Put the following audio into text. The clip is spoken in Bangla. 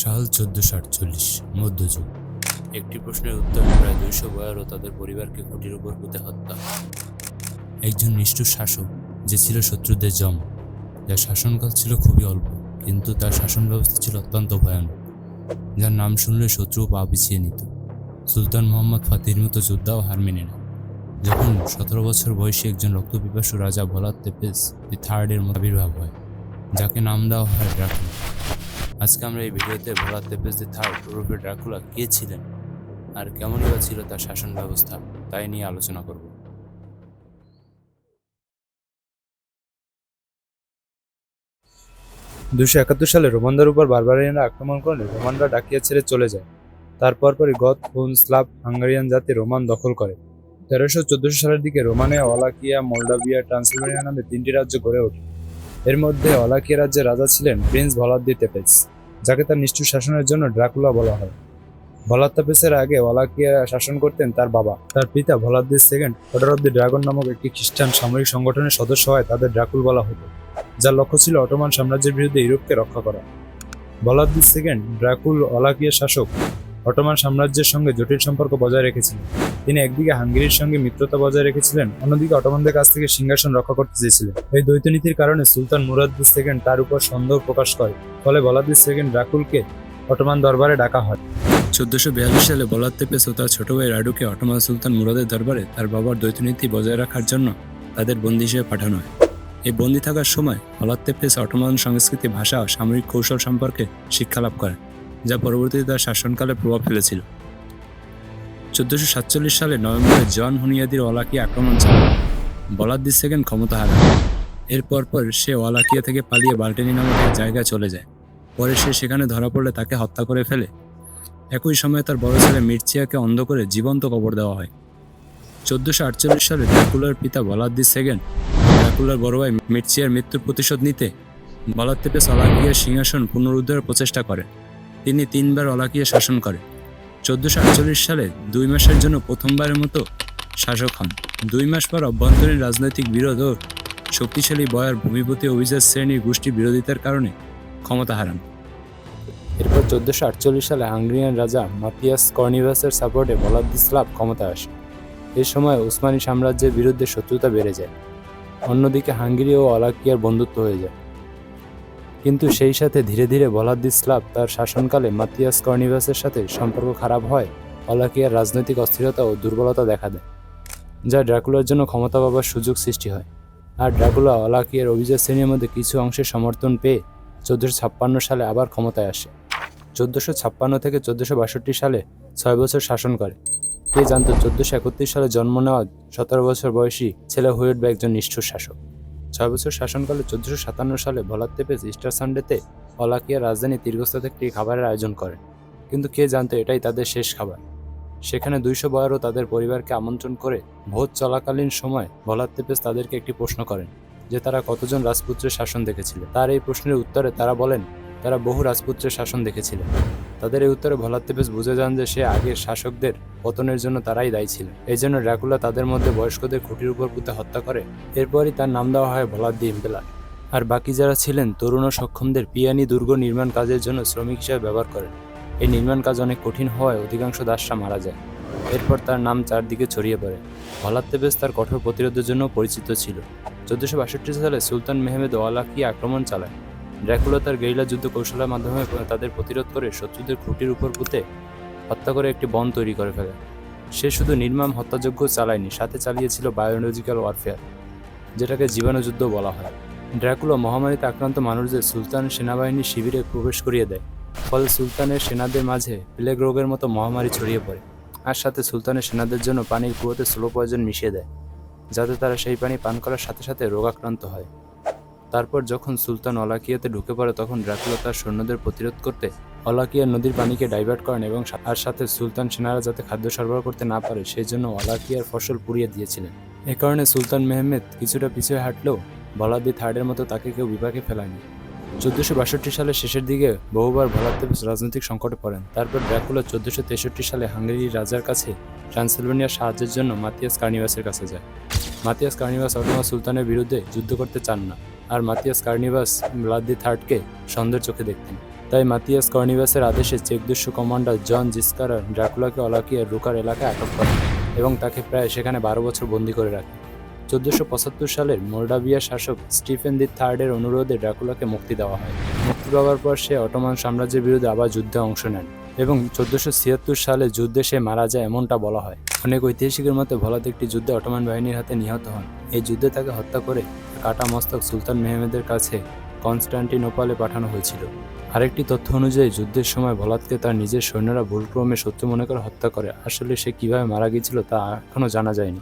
সাল চোদ্দশো আটচল্লিশ, মধ্যযুগ। একটি প্রশ্নের উত্তর, প্রায় দুইশো বয়ার ও তাদের পরিবারকে খুঁটির উপর পুঁতে হত্যা। একজন নিষ্ঠুর শাসক, যে ছিল শত্রুদের জম, যার শাসনকাল ছিল খুবই অল্প, কিন্তু তার শাসন ব্যবস্থা ছিল অত্যন্ত ভয়ানক। যার নাম শুনলে শত্রু পা পিছিয়ে নিত। সুলতান মোহাম্মদ ফাতির মতো যোদ্ধাও হার মেনে নেয় যখন সতেরো বছর বয়সী একজন রক্তপিপাসু রাজা ভলাদ তেপেস দি থার্ডের আবির্ভাব হয়, যাকে নাম দেওয়া হয় ড্রাকুলা। আজকে আমরা এই ভিডিওতে ভোলা তেপেস দি থার্ড ওরফে ড্রাকুলা কে ছিলেন? আর কেমনই বা ছিল তার শাসন ব্যবস্থা, তাই নিয়ে আলোচনা করব। দুশো একাত্তর সালে রোমানদের উপর বারবারিয়ানরা আক্রমণ করলে রোমানরা ডাকিয়া ছেড়ে চলে যায়। তারপর পরই গত হুন, স্লাভ, হাঙ্গারিয়ান জাতি রোমান দখল করে। তেরোশো চোদ্দশো সালের দিকে রোমানিয়া, ওলাকিয়া, মোল্ডাভিয়া, ট্রান্সিলভেনিয়া নামে তিনটি রাজ্য গড়ে ওঠে। এর মধ্যে ওলাকিয়া রাজ্যের রাজা ছিলেন প্রিন্স ভলাদ্দি তেপেস, যাকে তার নিষ্ঠুর শাসনের জন্য ড্রাকুলা বলা হয়। ভলাদ তেপেসের আগে ওলাকিয়া শাসন করতেন তার বাবা। তার পিতা Vlad second order of the dragon নামক একটি খ্রিস্টান সামরিক সংগঠনের সদস্য হয় তাদের ড্রাকুল বলা হতো, যার লক্ষ্য ছিল অটোমান সাম্রাজ্যের বিরুদ্ধে ইউরোপকে রক্ষা করা। বলাদ্দি সেকেন্ড ড্রাকুল অলাকিয়া শাসক অটোমান সাম্রাজ্যের সঙ্গে জটিল সম্পর্ক বজায় রেখেছিলেন। তিনি একদিকে হাঙ্গেরির সঙ্গে মিত্রতা বজায় রেখেছিলেন, অন্যদিকে অটোমানদের কাছ থেকে সিংহাসন রক্ষা করতে চেয়েছিলেন। এই দ্বৈতনীতির কারণে সুলতান মুরাদ্দি সেকেন্ড তার উপর সন্দেহ প্রকাশ করে, ফলে বলাদ্দি সেকেন্ড রাকুলকে অটোমান দরবারে ডাকা হয়। চোদ্দশো বিয়াল্লিশ সালে বলাদ ও তার ছোট ভাই রাডুকে অটোমান সুলতান মুরাদের দরবারে তার বাবার দ্বৈতনীতি বজায় রাখার জন্য তাদের বন্দী হিসেবে পাঠানো হয়। এই বন্দী থাকার সময় হলাদ তেপেস অটোমান সংস্কৃতি, ভাষা ও সামরিক কৌশল সম্পর্কে শিক্ষা লাভ করেন। যা পরবর্তীতে তার শাসনকালে প্রভাব ফেলেছিল। চোদ্দশো সাতচল্লিশ সালে নভেম্বরে জন হুনিয়াদির ওলাকি আক্রমণ চালায়। বলাদ্দি সেকেন্ড ক্ষমতা হারায়। এরপর পর সে ওয়ালাকিয়া থেকে পালিয়ে বাল্টেনি নামক এক জায়গায় চলে যায়। পরে সে সেখানে ধরা পড়লে তাকে হত্যা করে ফেলে। একই সময়ে তার বড় ছেলে মির্চিয়াকে অন্ধ করে জীবন্ত কবর দেওয়া হয়। চোদ্দশো আটচল্লিশ সালে ড্রাকুলার পিতা বলাদ্দি সেকেন্ড। ড্রাকুলার বড় ভাই মির্চিয়ার মৃত্যুর প্রতিশোধ নিতে বলাদ তেপেস অলাকিয়ার সিংহাসন পুনরুদ্ধারের প্রচেষ্টা করে তিনি তিনবার অলাকিয়া শাসন করে চোদ্দশো আটচল্লিশ সালে দুই মাসের জন্য প্রথমবারের মতো শাসক হন। দুই মাস পর অভ্যন্তরীণ রাজনৈতিক বিরোধ ও শক্তিশালী বয়ার ভূমিপতি অভিজাত শ্রেণির গোষ্ঠী বিরোধিতার কারণে ক্ষমতা হারান। এরপর চোদ্দশো আটচল্লিশ সালে হাঙ্গেরিয়ান রাজা মাতিয়াস কর্নিভাসের সাপোর্টে বলাদিস্লাভ ক্ষমতা আসে। এ সময় উসমানী সাম্রাজ্যের বিরুদ্ধে শত্রুতা বেড়ে যায়। অন্যদিকে হাঙ্গেরি ও অলাকিয়ার বন্ধুত্ব হয়ে যায়। কিন্তু সেই সাথে ধীরে ধীরে বলাদিস্লাভ তার শাসনকালে মাতিয়াস কর্নিভাসের সাথে সম্পর্ক খারাপ হয়, অলাকিয়ার রাজনৈতিক অস্থিরতা ও দুর্বলতা দেখা দেয়, যা ড্রাকুলার জন্য ক্ষমতা পাবার সুযোগ সৃষ্টি হয়। আর ড্রাকুলা অলাকিয়ার অভিজাত শ্রেণির মধ্যে কিছু অংশের সমর্থন পেয়ে চোদ্দোশো ছাপ্পান্ন সালে আবার ক্ষমতায় আসে। চোদ্দোশো ছাপ্পান্ন থেকে চোদ্দোশো বাষট্টি সালে ছয় বছর শাসন করে। কে জানতো চোদ্দোশো একত্রিশ সালে জন্ম নেওয়া সতেরো বছর বয়সী ছেলে হয়ে উঠবে একজন নিষ্ঠুর শাসক। ছয় বছর শাসনকালে চোদ্দোশো সাতান্ন সালে তেপেস ইস্টার সানডেতে অলাকিয়া রাজধানী তীর্গস্থাতে একটি খাবারের আয়োজন করেন। কিন্তু কে জানতো এটাই তাদের শেষ খাবার? সেখানে দুইশো বয়ারও তাদের পরিবারকে আমন্ত্রণ করে ভোজ চলাকালীন সময় তেপেস তাদেরকে একটি প্রশ্ন করেন যে তারা কতজন রাজপুত্রের শাসন দেখেছিল? তার এই প্রশ্নের উত্তরে তারা বলেন, তারা বহু রাজপুত্রের শাসন দেখেছিলেন। তাদের এই উত্তরে ভলাদ তেপেস বুঝে যান যে সে আগের শাসকদের পতনের জন্য তারাই দায়ী ছিল এই জন্য ড্রাকুলা তাদের মধ্যে বয়স্কদের খুঁটির উপর পুঁতে হত্যা করে। এরপরই তার নাম দেওয়া হয় ভলাদ দি ইম্পেলার আর বাকি যারা ছিলেন, তরুণ ও সক্ষমদের পিয়ানি দুর্গ নির্মাণ কাজের জন্য শ্রমিক হিসেবে ব্যবহার করেন। এই নির্মাণ কাজ অনেক কঠিন হওয়ায় অধিকাংশ দাসরা মারা যায়। এরপর তার নাম চারদিকে ছড়িয়ে পড়ে। ভলাদ তেপেস তার কঠোর প্রতিরোধের জন্য পরিচিত ছিল। চোদ্দশো বাষট্টি সালে সুলতান মেহমেদ ওয়ালাকি আক্রমণ চালায়। ড্র্যাকুলা তার গেরিলা যুদ্ধ কৌশলের মাধ্যমে তাদের প্রতিরোধ করে শত্রুদের খুঁটির উপর পুঁতে হত্যা করে একটি বন তৈরি করে ফেলে। সে শুধু নির্মাম হত্যাযজ্ঞ চালায়নি, সাথে চালিয়েছিল বায়োলজিক্যাল ওয়ারফেয়ার যেটাকে জীবাণুযুদ্ধ বলা হয়। ড্র্যাকুলা মহামারীতে আক্রান্ত মানুষদের সুলতান সেনাবাহিনী শিবিরে প্রবেশ করিয়ে দেয়, ফলে সুলতানের সেনাদের মাঝে প্লেগ রোগের মতো মহামারী ছড়িয়ে পড়ে, আর সাথে সুলতানের সেনাদের জন্য পানির কুয়োতে স্লো পয়জন মিশিয়ে দেয়, যাতে তারা সেই পানি পান করার সাথে সাথে রোগাক্রান্ত হয়। তারপর যখন সুলতান অলাকিয়াতে ঢুকে পড়ে, তখন ড্রাকুলা তার সৈন্যদের প্রতিরোধ করতে অলাকিয়া নদীর পানিকে ডাইভার্ট করেন এবং তার সাথে সুলতান সেনারা যাতে খাদ্য সরবরাহ করতে না পারে সেই জন্য অলাকিয়ার ফসল পুড়িয়ে দিয়েছিলেন। এ কারণে সুলতান মেহমেদ কিছুটা পিছিয়ে হাঁটলেও বলাদি থার্ডের মতো তাকে কেউ বিপাকে ফেলায়নি। চোদ্দশো বাষট্টি সালের শেষের দিকে বহুবার ভলাদ রাজনৈতিক সংকটে পড়েন। তারপর ড্রাকুলা চোদ্দশো তেষট্টি সালে হাঙ্গেরির রাজার কাছে ট্রান্সিলভেনিয়ার সাহায্যের জন্য মাতিয়াস কার্নিভাসের কাছে যায়। মাতিয়াস কার্নিভাস অটোমা সুলতানের বিরুদ্ধে যুদ্ধ করতে চান না। আর মাতিয়াস কার্নিভাস ব্লাড দি থার্ডকে সন্দেহের চোখে দেখতেন। তাই মাতিয়াস কর্নিভাসের আদেশে চেকদস্যু কমান্ডার জন জিস্কারা ড্রাকুলাকে অলাকিয়ার রুকার এলাকায় আটক করেন এবং তাকে প্রায় সেখানে বারো বছর বন্দী করে রাখেন। চোদ্দশো পঁচাত্তর সালের মোল্ডাভিয়া শাসক স্টিফেন দি থার্ডের অনুরোধে ড্রাকুলাকে মুক্তি দেওয়া হয়। মুক্তি পাওয়ার পর সে অটোমান সাম্রাজ্যের বিরুদ্ধে আবার যুদ্ধে অংশ নেন। এবং চোদ্দশো ছিয়াত্তর সালে যুদ্ধে সে মারা যায় এমনটা বলা হয়। অনেক ঐতিহাসিকের মতে ভলাদ একটি যুদ্ধে অটোমান বাহিনীর হাতে নিহত হন। এই যুদ্ধে তাকে হত্যা করে কাটা মস্তক সুলতান মেহমেদের কাছে কনস্টান্টিনোপালে পাঠানো হয়েছিল। আরেকটি তথ্য অনুযায়ী, যুদ্ধের সময় ভলাদকে তার নিজের সৈন্যরা ভুলক্রমে সত্য মনে করে হত্যা করে। আসলে সে কীভাবে মারা গিয়েছিল তা এখনও জানা যায়নি।